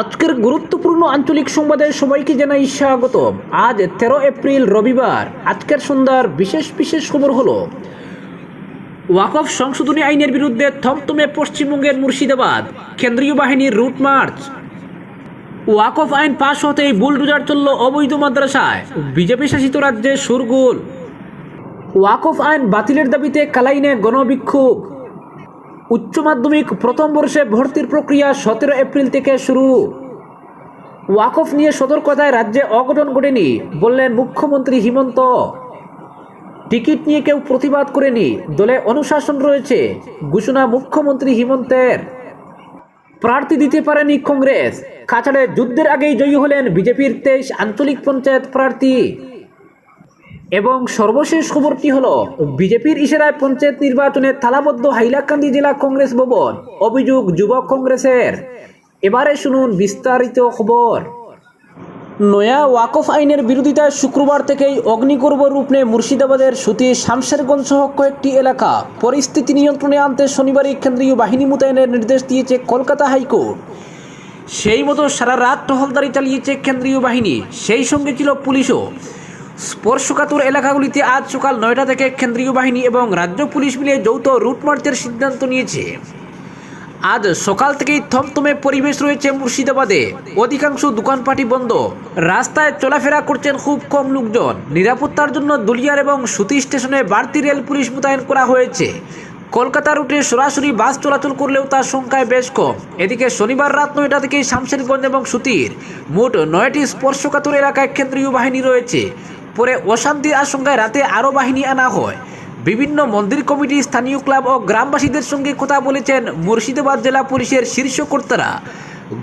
আজকের গুরুত্বপূর্ণ আঞ্চলিক সংবাদে সবাইকে জানাই স্বাগত আজ তেরো এপ্রিল রবিবার। আজকের সন্ধ্যার বিশেষ বিশেষ খবর হলো, ওয়াকফ সংশোধনী আইনের বিরুদ্ধে থমথমে পশ্চিমবঙ্গের মুর্শিদাবাদ। কেন্দ্রীয় বাহিনীর রুট মার্চ। ওয়াকফ আইন পাশ হতেই বুলডোজার চলল অবৈধ মাদ্রাসায়। বিজেপি শাসিত রাজ্যে সুরগুল। ওয়াকফ আইন বাতিলের দাবিতে কালাইনে গণবিক্ষোভ। উচ্চ মাধ্যমিক প্রথম বর্ষে ভর্তির প্রক্রিয়া সতেরো এপ্রিল থেকে শুরু। ওয়াকফ নিয়ে সতর্কতায় রাজ্যে অঘটন ঘটেনি, বললেন মুখ্যমন্ত্রী হিমন্ত। টিকিট নিয়ে কেউ প্রতিবাদ করেনি, দলে অনুশাসন রয়েছে, ঘোষণা মুখ্যমন্ত্রী হিমন্তের। প্রার্থী দিতে পারেনি কংগ্রেস, কাছাড়ে যুদ্ধের আগেই জয়ী হলেন বিজেপির তেইশ আঞ্চলিক পঞ্চায়েত প্রার্থী। এবং সর্বশেষ খবরটি হল, বিজেপির ইশারায় পঞ্চায়েত নির্বাচনে তালাবদ্ধ হাইলাকান্দি জেলা কংগ্রেস ভবন, অভিযোগ যুবক কংগ্রেসের। এবারে শুনুন বিস্তারিত খবর। নয়া ওয়াকফ আইনের বিরোধিতায় শুক্রবার থেকেই অগ্নিগর্ভ রূপ মুর্শিদাবাদের সুতি শামশেরগঞ্জ সহ কয়েকটি এলাকা পরিস্থিতি নিয়ন্ত্রণে আনতে শনিবারই কেন্দ্রীয় বাহিনী মোতায়েনের নির্দেশ দিয়েছে কলকাতা হাইকোর্ট। সেই মতো সারা রাত টহলদারি চালিয়েছে কেন্দ্রীয় বাহিনী, সেই সঙ্গে ছিল পুলিশও। স্পর্শকাতর এলাকাগুলিতে আজ সকাল নয়টা থেকে কেন্দ্রীয় বাহিনী এবং রাজ্য পুলিশ মিলে যৌথ রুট মার্চের সিদ্ধান্ত নিয়েছে। আজ সকাল থেকেই থমথমে পরিবেশ রয়েছে মুর্শিদাবাদে। অধিকাংশ দোকানপাটি বন্ধ। রাস্তায় চলাফেরা করছেন খুব কম লোকজন। নিরাপত্তার জন্য দুলিয়ার এবং সুতি স্টেশনে বাড়তি রেল পুলিশ মোতায়েন করা হয়েছে। কলকাতা রুটে সরাসরি বাস চলাচল করলেও তার সংখ্যায় বেশ কম। এদিকে শনিবার রাত নয়টা থেকে শামশেরগঞ্জ এবং সুতির মোট নয়টি স্পর্শকাতর এলাকায় কেন্দ্রীয় বাহিনী রয়েছে। পরে অশান্তির আশঙ্কায় রাতে আরও বাহিনী আনা হয়। বিভিন্ন মন্দির কমিটি, স্থানীয় ক্লাব ও গ্রামবাসীদের সঙ্গে কথা বলেছেন মুর্শিদাবাদ জেলা পুলিশের শীর্ষ কর্তারা।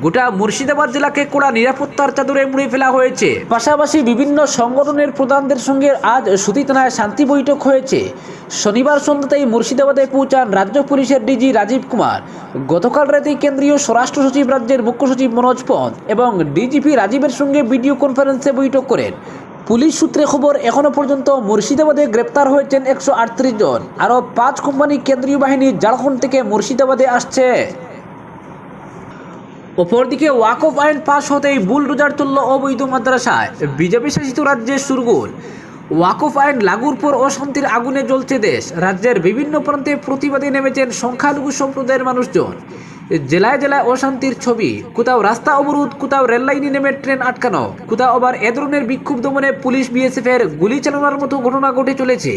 গোটা মুর্শিদাবাদ জেলাকে কড়া নিরাপত্তার চাদরে মুড়ে ফেলা হয়েছে। পাশাপাশি বিভিন্ন সংগঠনের প্রধানদের সঙ্গে আজ সুতি থানায় শান্তি বৈঠক হয়েছে। শনিবার সন্ধ্যাতেই মুর্শিদাবাদে পৌঁছান রাজ্য পুলিশের ডিজি রাজীব কুমার। গতকাল রাতেই কেন্দ্রীয় স্বরাষ্ট্র সচিব, রাজ্যের মুখ্য সচিব মনোজ পন্থ এবং ডিজিপি রাজীবের সঙ্গে ভিডিও কনফারেন্সে বৈঠক করেন। পুলিশ সূত্রে খবর, এখনও পর্যন্ত মুর্শিদাবাদে গ্রেপ্তার হয়েছেন একশো আটত্রিশ জন। আরও পাঁচ কোম্পানি কেন্দ্রীয় বাহিনী ঝাড়খণ্ড থেকে মুর্শিদাবাদে আসছে। অপরদিকে ওয়াকফ আইন পাশ হতেই বুলডোজার তুলল অবৈধ মাদ্রাসায়। বিজেপি শাসিত রাজ্যের সুরগুল। ওয়াকফ আইন লাগুর পর অশান্তির আগুনে জ্বলছে দেশ। রাজ্যের বিভিন্ন প্রান্তে প্রতিবাদে নেমেছেন সংখ্যালঘু সম্প্রদায়ের মানুষজন। জেলায় জেলায় অশান্তির ছবি। কোথাও রাস্তা অবরোধ, কোথাও রেললাইনে নেমে ট্রেন আটকানো। কোথাও আবার এ ধরনের বিক্ষোভ দমনে পুলিশ বিএসএফ এর গুলি চালানোর মতো ঘটনা ঘটে চলেছে।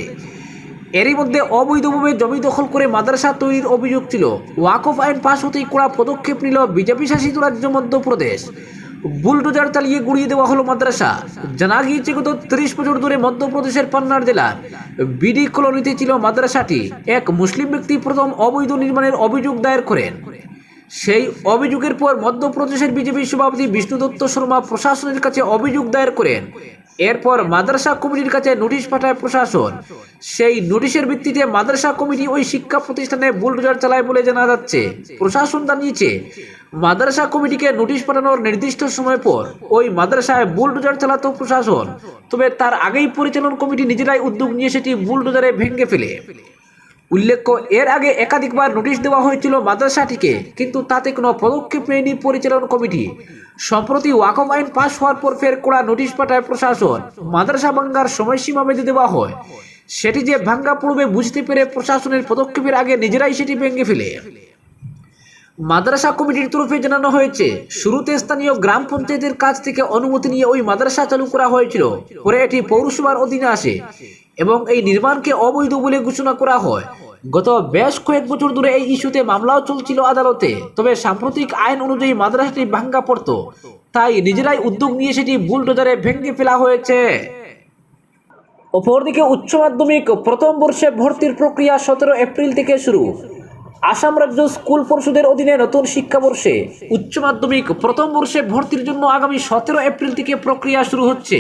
এরই মধ্যে অবৈধভাবে জমি দখল করে মাদ্রাসা তৈরির অভিযোগ ছিল। ওয়াকফ আইন পাশ হতেই কড়া পদক্ষেপ নিল বিজেপি শাসিত রাজ্য মধ্যপ্রদেশ। বুলডোজার চালিয়ে গুড়িয়ে দেওয়া হলো মাদ্রাসা। জানা গিয়েছে, গত ত্রিশ বছর ধরে মধ্যপ্রদেশের পান্নার জেলার বিডি কলোনিতে ছিল মাদ্রাসাটি। এক মুসলিম ব্যক্তি প্রথম অবৈধ নির্মাণের অভিযোগ দায়ের করেন। সেই অভিযোগের পর মধ্যপ্রদেশের বিজেপি সভাপতি বিষ্ণু দত্ত শর্মা প্রশাসনের কাছে অভিযোগ দায়ের করেন। এরপর মাদ্রাসা কমিটির কাছে নোটিশ পাঠায় প্রশাসন। সেই নোটিশের ভিত্তিতে মাদ্রাসা কমিটি ওই শিক্ষা প্রতিষ্ঠানে বুলডোজার চালায় বলে জানা যাচ্ছে। প্রশাসন জানিয়েছে, মাদ্রাসা কমিটিকে নোটিশ পাঠানোর নির্দিষ্ট সময় পর ওই মাদ্রাসায় বুলডোজার চালাতো প্রশাসন। তবে তার আগেই পরিচালন কমিটি নিজেরাই উদ্যোগ নিয়ে সেটি বুলডোজারে ভেঙে ফেলে। উল্লেখ্য এর আগে একাধিকবার নোটিশ দেওয়া হয়েছিল মাদ্রাসাটিকে, কিন্তু তাতে কোনো পদক্ষেপ নেয়নি পরিচালন কমিটি। সম্প্রতি ওয়াকফ আইন পাশ হওয়ার পর ফের কড়া নোটিশ পাঠায় প্রশাসন। মাদ্রাসা ভাঙ্গার সময়সীমা বেঁধে দেওয়া হয়। সেটি যে ভাঙ্গা পড়বে বুঝতে পেরে প্রশাসনের পদক্ষেপের আগে নিজেরাই সেটি ভেঙে ফেলে। মাদ্রাসা কমিটির তরফে জানানো হয়েছে, শুরুতে স্থানীয় গ্রাম পঞ্চায়েতের কাছ থেকে অনুমতি নিয়ে ওই মাদ্রাসা চালু করা হয়েছিল। পরে এটি পৌরসভার অধীনে আসে। এবং এই নির্মাণকে অবৈধ বলে ঘোষণা করা হয়। গত বেশ কয়েক বছর ধরে এই ইস্যুতে মামলাও চলছিল আদালতে, তবে সাম্প্রতিক আইন অনুযায়ী মাদ্রাসাটি ভাঙ্গা পড়ত। তাই নিজেরাই উদ্যোগ নিয়ে সেটি বুলডোজারে ভেঙে ফেলা হয়েছে। অপরদিকে উচ্চ মাধ্যমিক প্রথম বর্ষে ভর্তির প্রক্রিয়া সতেরো এপ্রিল থেকে শুরু। আসাম রাজ্য স্কুল পরিষদের অধীনে নতুন শিক্ষাবর্ষে উচ্চ মাধ্যমিক প্রথম বর্ষে ভর্তির জন্য আগামী সতেরো এপ্রিল থেকে প্রক্রিয়া শুরু হচ্ছে।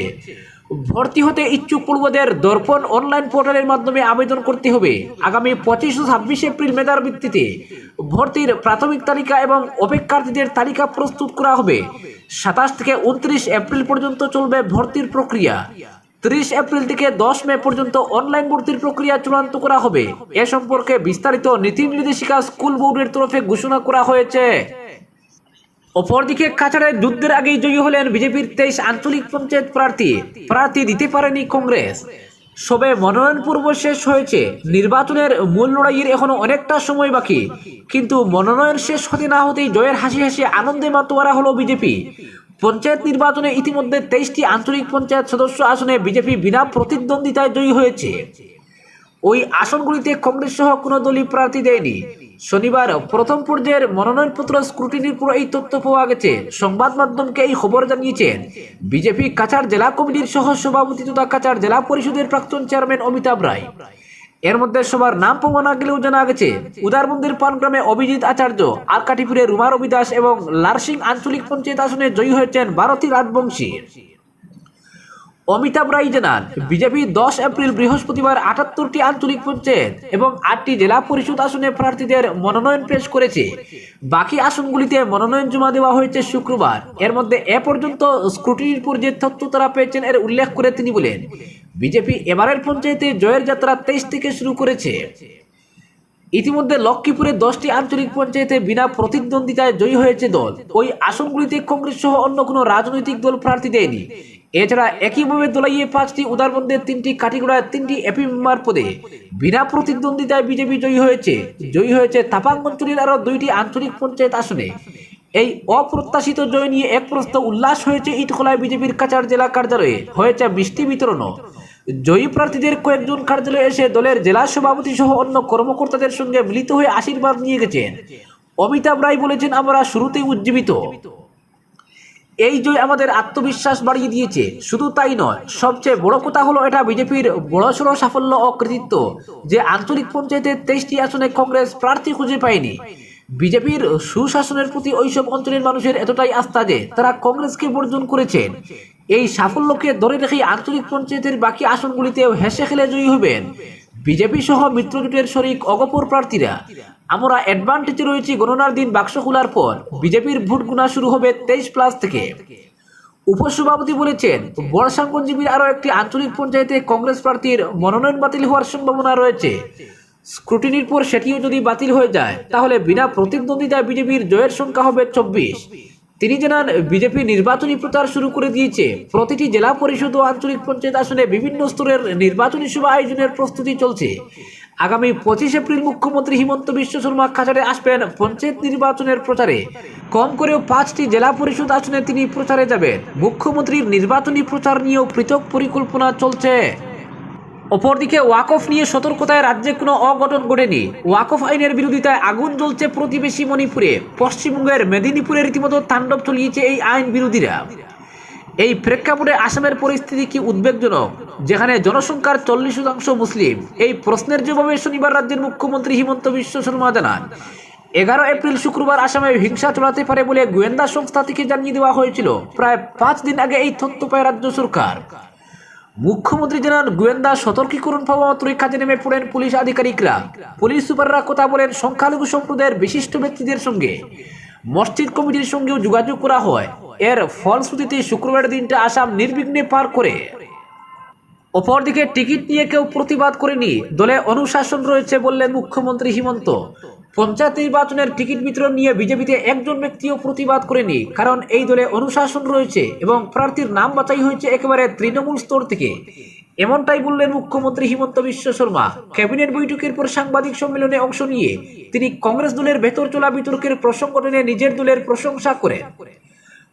ভর্তি হতে ইচ্ছুক পূর্বদের দর্পণ অনলাইন পোর্টালের মাধ্যমে আবেদন করতে হবে। আগামী পঁচিশ ও ছাব্বিশ এপ্রিল মেধার ভিত্তিতে ভর্তির প্রাথমিক তালিকা এবং অপেক্ষার্থীদের তালিকা প্রস্তুত করা হবে। সাতাশ থেকে উনত্রিশ এপ্রিল পর্যন্ত চলবে ভর্তির প্রক্রিয়া। ত্রিশ এপ্রিল থেকে দশ মে পর্যন্ত অনলাইন ভর্তির প্রক্রিয়া চূড়ান্ত করা হবে। এ সম্পর্কে বিস্তারিত নীতি নির্দেশিকা স্কুল বোর্ডের তরফে ঘোষণা করা হয়েছে। অপরদিকে কাছাড়ের যুদ্ধের আগেই জয়ী হলেন বিজেপির তেইশ আঞ্চলিক পঞ্চায়েত প্রার্থী। প্রার্থী দিতে পারেনি কংগ্রেস। সবে মনোনয়ন পূর্ব শেষ হয়েছে। নির্বাচনের মূল লড়াইয়ের এখনও অনেকটা সময় বাকি। কিন্তু মনোনয়ন শেষ হতে না হতেই জয়ের হাসি হাসি আনন্দে মাতোয়ারা হলো বিজেপি। পঞ্চায়েত নির্বাচনে ইতিমধ্যে তেইশটি আঞ্চলিক পঞ্চায়েত সদস্য আসনে বিজেপি বিনা প্রতিদ্বন্দ্বিতায় জয়ী হয়েছে। ওই আসনগুলিতে কংগ্রেস সহ কোনো দলই প্রার্থী দেয়নি। শনিবার প্রথম পর্যায়ের মনোনয়নপত্র স্ক্রুটিনির পর এই তথ্য পাওয়া গেছে। সংবাদ মাধ্যমকে এই খবর জানিয়েছেন বিজেপি কাছাড় জেলা কমিটির সহ সভাপতি তথা কাছাড় জেলা পরিষদের প্রাক্তন চেয়ারম্যান অমিতাভ রায়। এর মধ্যে সবার নাম পাওয়া না গেলেও জানা গেছে উদারবন্দির পানগ্রামে অভিজিৎ আচার্য আরকাটিপুরে রুমা রবি দাস এবং লারসিং আঞ্চলিক পঞ্চায়েত আসনে জয়ী হয়েছেন ভারতী রাজবংশী। অমিতাভ রায় জানান, বিজেপি দশ এপ্রিল বৃহস্পতিবার আটাত্তরটি আঞ্চলিক পঞ্চায়েত এবং আটটি জেলা পরিষদ আসনে প্রার্থীদের মনোনয়ন পেশ করেছে। বাকি আসনগুলিতে মনোনয়ন জমা দেওয়া হয়েছে শুক্রবার। এর মধ্যে এ পর্যন্ত স্ক্রুটিনির পর যে তথ্য তারা পেয়েছেন এর উল্লেখ করে তিনি বলেন, বিজেপি এবারের পঞ্চায়েতে জয়ের যাত্রা তেইশ থেকে শুরু করেছে। ইতিমধ্যে লক্ষ্মীপুরে দশটি আঞ্চলিক পঞ্চায়েতে বিনা প্রতিদ্বন্দ্বিতায় জয়ী হয়েছে দল। ওই আসনগুলিতে কংগ্রেস সহ অন্য কোনো রাজনৈতিক দল প্রার্থী দেয়নি। এছাড়া একইভাবে দোলাইয়ে পাঁচটি উদারবন্দের তিনটি কাটিগড়ায় তিনটি এপি মেম্বার পদে বিনা প্রতিদ্বন্দ্বিতায় বিজেপি জয়ী হয়েছে। জয়ী হয়েছে তাপাং অঞ্চলের আরও দুইটি আঞ্চলিক পঞ্চায়েত আসনে। এই অপ্রত্যাশিত জয় নিয়ে এক প্রস্ত উল্লাস হয়েছে ইটখোলায় বিজেপির কাছাড় জেলা কার্যালয়ে। হয়েছে মিষ্টি বিতরণও। জয়ী প্রার্থীদের কয়েকজন কার্যালয়ে এসে দলের জেলা সভাপতি সহ অন্য কর্মকর্তাদের সঙ্গে মিলিত হয়ে আশীর্বাদ নিয়ে গেছেন। অমিতাভ রায় বলেছেন, আমরা শুরুতেই উজ্জীবিত। এই জয় আমাদের আত্মবিশ্বাস বাড়িয়ে দিয়েছে, শুধু তাই নয়, সবচেয়ে বড় কথা হলো এটা বিজেপির বড়সড় সাফল্য ও কৃতিত্ব, যে আঞ্চলিক পঞ্চায়েতের তেইশটি আসনে কংগ্রেস প্রার্থী খুঁজে পায়নি। বিজেপির সুশাসনের প্রতি ওইসব অঞ্চলের মানুষের এতটাই আস্থা যে তারা কংগ্রেসকে বর্জন করেছেন। এই সাফল্যকে ধরে রেখেই আঞ্চলিক পঞ্চায়েতের বাকি আসনগুলিতেও হেসে খেলে জয়ী হবেন। বিজেপি সহ মিত্রজোটের শরিক অগপর প্রার্থীরা। আমরা অ্যাডভান্টেজে রয়েছি গণনার দিন বাক্স খোলার পর। বিজেপির ভোট গোনা শুরু হবে তেইশ প্লাস থেকে। উপসভাপতি বলেছেন, বর্ষাঙ্গনজীবীর আরও একটি আঞ্চলিক পঞ্চায়েতে কংগ্রেস প্রার্থীর মনোনয়ন বাতিল হওয়ার সম্ভাবনা রয়েছে। স্ক্রুটিনির পর সেটিও যদি বাতিল হয়ে যায়, তাহলে বিনা প্রতিদ্বন্দ্বিতায় বিজেপির জয়ের সংখ্যা হবে চব্বিশ। তিনি জানান, বিজেপি নির্বাচনী প্রচার শুরু করে দিয়েছে। প্রতিটি জেলা পরিষদ ও আঞ্চলিক পঞ্চায়েত আসনে বিভিন্ন স্তরের নির্বাচনী সভা আয়োজনের প্রস্তুতি চলছে। আগামী পঁচিশ এপ্রিল মুখ্যমন্ত্রী হিমন্ত বিশ্ব শর্মা কাছাড়ে আসবেন পঞ্চায়েত নির্বাচনের প্রচারে। কম করেও পাঁচটি জেলা পরিষদ আসনে তিনি প্রচারে যাবেন। মুখ্যমন্ত্রীর নির্বাচনী প্রচার নিয়েও পৃথক পরিকল্পনা চলছে। অপরদিকে ওয়াকফ নিয়ে সতর্কতায় রাজ্যে কোনো অঘটন ঘটেনি। ওয়াকফ আইনের বিরোধিতায় আগুন জ্বলছে প্রতিবেশী মণিপুরে। পশ্চিমবঙ্গের মেদিনীপুরে রীতিমতো তাণ্ডব চলিয়েছে এই আইন বিরোধীরা। এই প্রেক্ষাপটে আসামের পরিস্থিতি কি উদ্বেগজনক? যেখানে জনসংখ্যার চল্লিশ শতাংশ মুসলিম। এই প্রশ্নের জবাবে শনিবার রাজ্যের মুখ্যমন্ত্রী হিমন্ত বিশ্ব শর্মা জানান, এগারো এপ্রিল শুক্রবার আসামে হিংসা চলাতে পারে বলে গোয়েন্দা সংস্থা থেকে জানিয়ে দেওয়া হয়েছিল। প্রায় পাঁচ দিন আগে এই তথ্য পায় রাজ্য সরকার। মুখ্যমন্ত্রী জানান গোয়েন্দা সতর্কীকরণ পাওয়া মাত্রই কাজে নেমে পড়েন পুলিশ আধিকারিকরা। পুলিশ সুপাররা কথা বলেন, সংখ্যালঘু সম্প্রদায়ের বিশিষ্ট ব্যক্তিদের সঙ্গে। মসজিদ কমিটির সঙ্গেও যোগাযোগ করা হয়। এর ফলশ্রুতিতে শুক্রবার দিনটা আসাম নির্বিঘ্নে পার করে। অপরদিকে টিকিট নিয়ে কেউ প্রতিবাদ করেনি। দলে অনুশাসন রয়েছে বললেন মুখ্যমন্ত্রী হিমন্ত। পঞ্চায়েত নির্বাচনের টিকিট বিতরণ নিয়ে বিজেপিতে একজন ব্যক্তিও প্রতিবাদ করেনি, কারণ এই দলে অনুশাসন রয়েছে এবং প্রার্থীর নাম বাছাই হয়েছে একেবারে তৃণমূল স্তর থেকে। এমনটাই বললেন মুখ্যমন্ত্রী হিমন্ত বিশ্ব শর্মা। ক্যাবিনেট বৈঠকের পর সাংবাদিক সম্মেলনে অংশ নিয়ে তিনি কংগ্রেস দলের ভেতর চলা বিতর্কের প্রসঙ্গ টেনে নিজের দলের প্রশংসা করেন।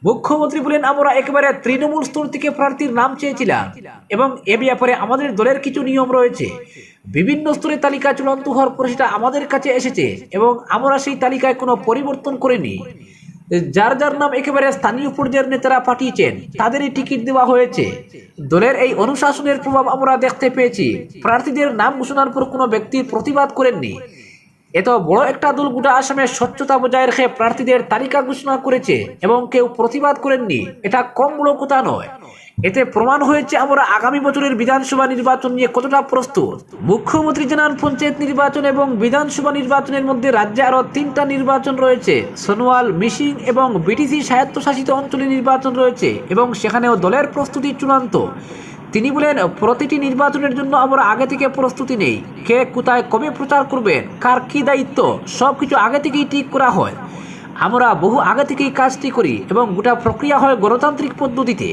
মুখ্যমন্ত্রী বলেন, আমরা একেবারে তৃণমূল স্তর থেকে প্রার্থীর নাম চেয়েছিলাম এবং এ ব্যাপারে আমাদের দলের কিছু নিয়ম রয়েছে। বিভিন্ন স্তরে তালিকা চূড়ান্ত হওয়ার পর সেটা আমাদের কাছে এসেছে এবং আমরা সেই তালিকায় কোনো পরিবর্তন করিনি। যার যার নাম একেবারে স্থানীয় পর্যায়ের নেতারা পাঠিয়েছেন, তাদেরই টিকিট দেওয়া হয়েছে। দলের এই অনুশাসনের প্রভাব আমরা দেখতে পেয়েছি। প্রার্থীদের নাম ঘোষণার পর কোনো ব্যক্তি প্রতিবাদ করেননি। এত বড় একটা দল গোটা আসামে স্বচ্ছতা বজায় রেখে প্রার্থীদের তালিকা ঘোষণা করেছে এবং কেউ প্রতিবাদ করেননি। এটা কম বড় নয়। এতে প্রমাণ হয়েছে আমরা আগামী বছরের বিধানসভা নির্বাচন নিয়ে কতটা প্রস্তুত। মুখ্যমন্ত্রী জানান পঞ্চায়েত নির্বাচন এবং বিধানসভা নির্বাচনের মধ্যে রাজ্যে আরও তিনটা নির্বাচন রয়েছে। সোনোয়াল মিসিং এবং বিটিসি স্বায়ত্তশাসিত অঞ্চলে নির্বাচন রয়েছে এবং সেখানেও দলের প্রস্তুতি চূড়ান্ত। তিনি বলেন, প্রতিটি নির্বাচনের জন্য আমরা আগে থেকে প্রস্তুতি নেই। কে কোথায় কবে প্রচার করবেন কার কি দায়িত্ব সব কিছু আগে থেকেই ঠিক করা হয়। আমরা বহু আগে থেকেই কাজটি করি এবং গোটা প্রক্রিয়া হয় গণতান্ত্রিক পদ্ধতিতে।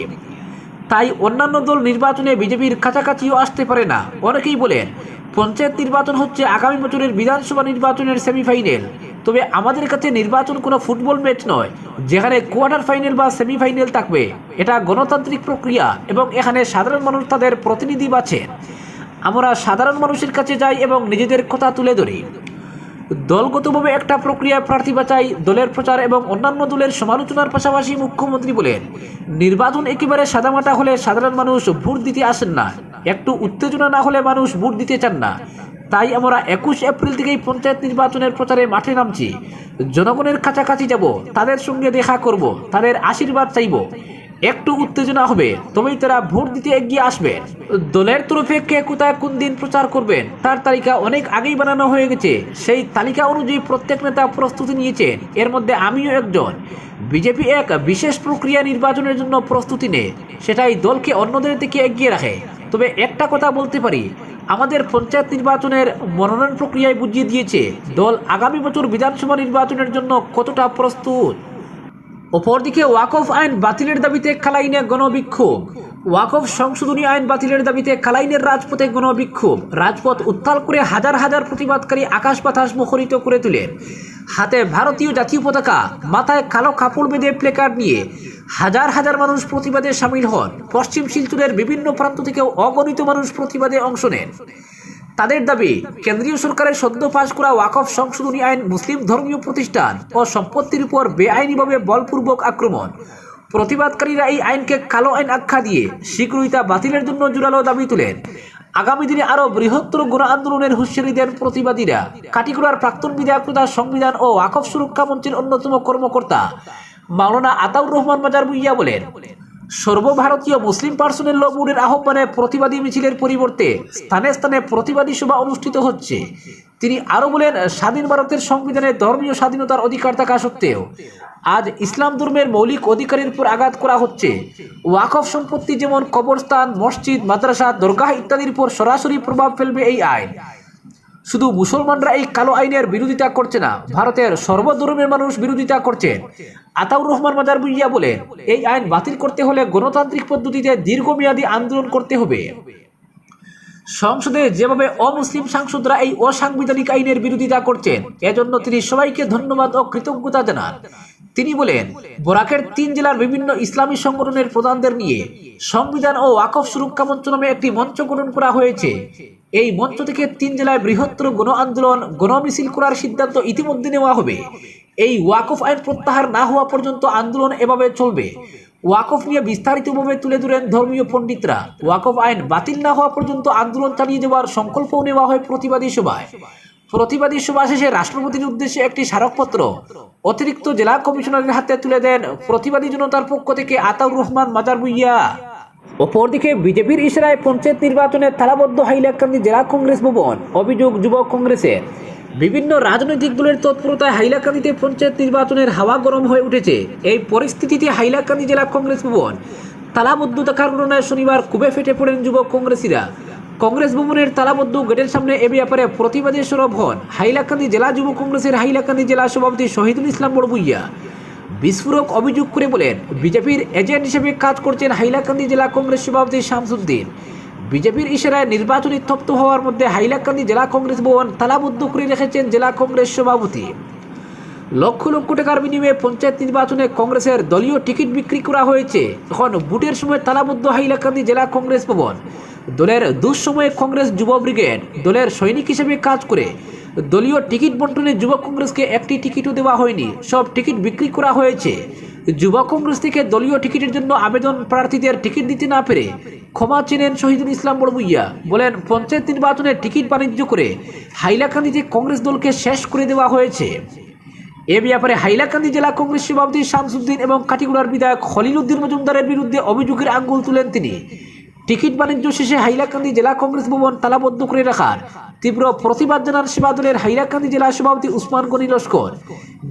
তাই অন্যান্য দল নির্বাচনে বিজেপির কাছাকাছিও আসতে পারে না। অনেকেই বলেন, পঞ্চায়েত নির্বাচন হচ্ছে আগামী বছরের বিধানসভা নির্বাচনের সেমিফাইনাল। তবে আমাদের কাছে নির্বাচন কোনো ফুটবল ম্যাচ নয়, যেখানে কোয়ার্টার ফাইনাল বা সেমিফাইনাল থাকবে। এটা গণতান্ত্রিক প্রক্রিয়া এবং এখানে সাধারণ মানুষ তাদের প্রতিনিধি বাছেন আমরা সাধারণ মানুষের কাছে যাই এবং নিজেদের কথা তুলে ধরি। দলগতভাবে একটা প্রক্রিয়ায় প্রার্থী বাছাই, দলের প্রচার এবং অন্যান্য দলের সমালোচনার পাশাপাশি মুখ্যমন্ত্রী বলেন, নির্বাচন একেবারে সাদামাটা হলে সাধারণ মানুষ ভোট দিতে আসেন না। একটু উত্তেজনা না হলে মানুষ ভোট দিতে চান না। তাই আমরা একুশ এপ্রিল থেকেই পঞ্চায়েত নির্বাচনের প্রচারে মাঠে নামছি। জনগণের কাছাকাছি যাব, তাদের সঙ্গে দেখা করব, তাদের আশীর্বাদ চাইব। একটু উত্তেজনা হবে, তবেই তারা ভোট দিতে এগিয়ে আসবেন দলের তরফে কে কোথায় কোন দিন প্রচার করবেন, তার তালিকা অনেক আগেই বানানো হয়ে গেছে। সেই তালিকা অনুযায়ী প্রত্যেক নেতা প্রস্তুতি নিয়েছেন এর মধ্যে আমিও একজন। বিজেপি এক বিশেষ প্রক্রিয়া নির্বাচনের জন্য প্রস্তুতি নেয়, সেটাই দলকে অন্যদের থেকে এগিয়ে রাখে। তবে একটা কথা বলতে পারি আমাদের পঞ্চায়েত নির্বাচনের মনোনয়ন প্রক্রিয়ায় বুঝিয়ে দিয়েছে। দল আগামী বছর বিধানসভা নির্বাচনের জন্য কতটা প্রস্তুত? অপরদিকে ওয়াকফ আইন বাতিলের দাবিতে খালাইনে গণবিক্ষোভ। ওয়াকফ সংশোধনী আইন বাতিলের দাবিতে কালাইনের রাজপথে গণবিক্ষোভ রাজপথ উত্তাল করে হাজার হাজার প্রতিবাদকারী আকাশ বাতাস মুখরিত করে তোলেন। হাতে ভারতীয় জাতীয় পতাকা, মাথায় কালো কাপড় বেঁধে প্লেকার্ড নিয়ে হাজার হাজার মানুষ প্রতিবাদে সামিল হন। পশ্চিম শিলচরের বিভিন্ন প্রান্ত থেকেও অগণিত মানুষ প্রতিবাদে অংশ নেন। তাদের দাবি, কেন্দ্রীয় সরকারের সদ্য পাশ করা ওয়াকফ সংশোধনী আইন মুসলিম ধর্মীয় প্রতিষ্ঠান ও সম্পত্তির উপর বেআইনিভাবে বলপূর্বক আক্রমণ। প্রতিবাদকারীরা এই আইনকে কালো আইন আখ্যা দিয়ে শীঘ্রই তা বাতিলের জন্য জোরালো দাবি তোলেন। আগামী দিনে আরও বৃহত্তর গণ আন্দোলনের হুঁশিয়ারি দেন প্রতিবাদীরা। কাটিকুড়ার প্রাক্তন বিধায়ক তথা সংবিধান ও ওয়াকফ সুরক্ষা মঞ্চের অন্যতম কর্মকর্তা মাওলানা আতাউর রহমান বাজার বুইয়া বলেন, সর্বভারতীয় মুসলিম পার্সোনেল ল আহ্বানে প্রতিবাদী মিছিলের পরিবর্তে স্থানে স্থানে প্রতিবাদী সভা অনুষ্ঠিত হচ্ছে। তিনি আরও বলেন, স্বাধীন ভারতের সংবিধানে ধর্মীয় স্বাধীনতার অধিকার থাকা সত্ত্বেও আজ ইসলাম ধর্মের মৌলিক অধিকারের উপর আঘাত করা হচ্ছে। ওয়াকফ সম্পত্তি যেমন কবরস্থান, মসজিদ, মাদ্রাসা, দরগাহ ইত্যাদির উপর সরাসরি প্রভাব ফেলবে এই আইন। শুধু মুসলমানরা এই কালো আইনের বিরোধিতা করছে না, ভারতের সর্বধর্মের মানুষ বিরোধিতা করছেন আতাউর রহমান মাজার বুইয়া বলেন, এই আইন বাতিল করতে হলে গণতান্ত্রিক পদ্ধতিতে দীর্ঘমেয়াদী আন্দোলন করতে হবে। সংসদে যেভাবে অমুসলিম সাংসদরা এই অসাংবিধানিক আইনের বিরোধিতা করছেন, এজন্য তিনি সবাইকে ধন্যবাদ ও কৃতজ্ঞতা জানান। তিনি বলেন, বোরাকের তিন জেলার বিভিন্ন ইসলামী সংগঠনের প্রধানদের নিয়ে সংবিধান ও ওয়াকফ সুরক্ষা মঞ্চ নামে একটি মঞ্চ গঠন করা হয়েছে। এই মঞ্চ থেকে তিন জেলায় বৃহত্তর গণ আন্দোলন, গণমিছিল করার সিদ্ধান্ত ইতিমধ্যে নেওয়া হবে। এই ওয়াকফ আইন প্রত্যাহার না হওয়া পর্যন্ত আন্দোলন এভাবে চলবে। ওয়াকফ নিয়ে বিস্তারিতভাবে তুলে ধরেন ধর্মীয় পণ্ডিতরা। ওয়াকফ আইন বাতিল না হওয়া পর্যন্ত আন্দোলন চালিয়ে যাওয়ার সংকল্পও নেওয়া হয় প্রতিবাদী সভায়। প্রতিবাদী সভা শেষে রাষ্ট্রপতির উদ্দেশ্যে একটি স্মারকপত্র অতিরিক্ত জেলা কমিশনারের হাতে তুলে দেন প্রতিবাদী জনতার পক্ষ থেকে আতাউর রহমান মাজার বুইয়া অপরদিকে বিজেপির ইশারায় পঞ্চায়েত নির্বাচনে তালাবদ্ধ হাইলাকান্দি জেলা কংগ্রেস ভবন, অভিযোগ যুবক কংগ্রেসের। বিভিন্ন রাজনৈতিক দলের তৎপরতায় হাইলাকান্দিতে পঞ্চায়েত নির্বাচনের হাওয়া গরম হয়ে উঠেছে। এই পরিস্থিতিতে হাইলাকান্দি জেলা কংগ্রেস ভবন তালাবদ্ধ থাকার ঘটনায় শনিবার কুবে ফেটে পড়েন যুবক কংগ্রেসীরা। কংগ্রেস ভবনের তালাবদ্ধ গেটের সামনে এ ব্যাপারে প্রতিবাদী সরব হন হাইলাকান্দি জেলা যুব কংগ্রেসের হাইলাকান্দি জেলা সভাপতি শহীদুল ইসলাম বড়বুইয়া। বিস্ফোরক অভিযোগ করে বলেন, বিজেপির এজেন্ট হিসেবে কাজ করছেন হাইলাকান্দি জেলা কংগ্রেস সভাপতি শামসুদ্দিন। বিজেপির ইশারায় নির্বাচনী তপ্ত হওয়ার মধ্যে হাইলাকান্দি জেলা কংগ্রেস ভবন তালাবদ্ধ করে রেখেছেন জেলা কংগ্রেস সভাপতি। লক্ষ লক্ষ টাকার বিনিময়ে পঞ্চায়েত নির্বাচনে কংগ্রেসের দলীয় টিকিট বিক্রি করা হয়েছে। এখন বুটের সময় তালাবদ্ধ হাইলাকান্দি জেলা কংগ্রেস ভবন। দলের দুঃসময়ে কংগ্রেস যুব ব্রিগেড, দলের সৈনিক হিসেবে কাজ করে। দলীয় টিকিট বন্টনে যুব কংগ্রেসকে একটি টিকিটও দেওয়া হয়নি। সব টিকিট বিক্রি করা হয়েছে। যুব কংগ্রেস থেকে দলীয় টিকিটের জন্য আবেদন প্রার্থীদের টিকিট দিতে না পেরে ক্ষমা চেনেন শহীদুল ইসলাম বড়বুইয়া বলেন, পঞ্চায়েত নির্বাচনে টিকিট বাণিজ্য করে হাইলাকান্দিতে কংগ্রেস দলকে শেষ করে দেওয়া হয়েছে। এ ব্যাপারে হাইলাকান্দি জেলা কংগ্রেস সভাপতি শামসুদ্দিন এবং কাটিগুড়ার বিধায়ক খলিল উদ্দিন মজুমদারের বিরুদ্ধে অভিযোগের আঙ্গুল তুলেন তিনি। টিকিট বাণিজ্য শেষে হাইলাকান্দি জেলা কংগ্রেস ভবন তালাবদ্ধ করে রাখার। তীব্র প্রতিবাদ জানান সেবা দলের হাইলাকান্দি জেলা সভাপতি উসমান গনি লস্কর।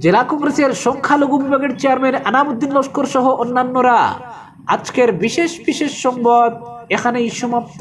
জেলা কংগ্রেসের সংখ্যালঘু বিভাগের চেয়ারম্যান আনামুদ্দিন লস্কর সহ অন্যান্যরা। আজকের বিশেষ বিশেষ সংবাদ এখানেই সমাপ্ত।